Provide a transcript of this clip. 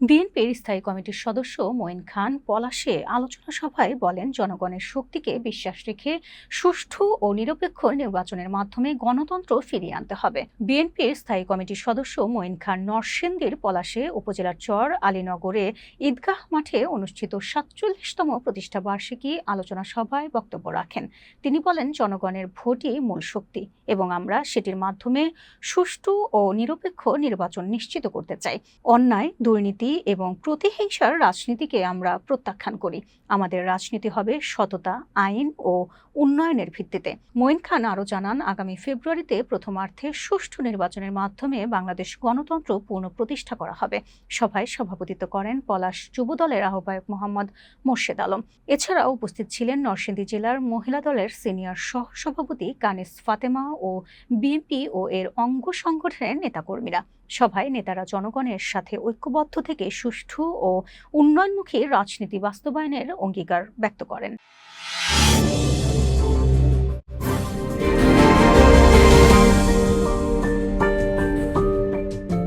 বিএনপির স্থায়ী কমিটির সদস্য মঈন খান পলাশে আলোচনা সভায় বলেন, জনগণের শক্তিকে বিশ্বাস রেখে সুষ্ঠু ও নিরপেক্ষ নির্বাচনের মাধ্যমে গণতন্ত্র ফিরিয়ে আনতে হবে। বিএনপির স্থায়ী কমিটির সদস্য মঈন খান নরসিংদীর পলাশে উপজেলার চর আলীনগরে ঈদগাহ মাঠে অনুষ্ঠিত সাতচল্লিশতম প্রতিষ্ঠা বার্ষিকী আলোচনা সভায় বক্তব্য রাখেন। তিনি বলেন, জনগণের ভোটই মূল শক্তি এবং আমরা সেটির মাধ্যমে সুষ্ঠু ও নিরপেক্ষ নির্বাচন নিশ্চিত করতে চাই। অন্যায়, দুর্নীতি এবং প্রতিহিংসার রাজনীতিকে আমরা প্রত্যাখ্যান করি। আমাদের রাজনীতি হবে সততা, আইন ও উন্নয়নের ভিত্তিতে। মঈন খান আরও জানান, আগামী ফেব্রুয়ারিতে প্রথমার্ধে সুষ্ঠু নির্বাচনের মাধ্যমে বাংলাদেশ গণতন্ত্র পুনঃপ্রতিষ্ঠা করা হবে। সভায় সভাপতিত্ব করেন পলাশ যুবদলের আহ্বায়ক মোহাম্মদ মোর্শেদ আলম। এছাড়াও উপস্থিত ছিলেন নরসিংদী জেলার মহিলা দলের সিনিয়র সহ সভাপতি কানিস ফাতেমা ও বিএনপি ও এর অঙ্গ সংগঠনের নেতাকর্মীরা। সভায় নেতারা জনগণের সাথে ঐক্যবদ্ধ থেকে সুষ্ঠু ও উন্নয়নমুখী রাজনীতি বাস্তবায়নের অঙ্গীকার ব্যক্ত করেন।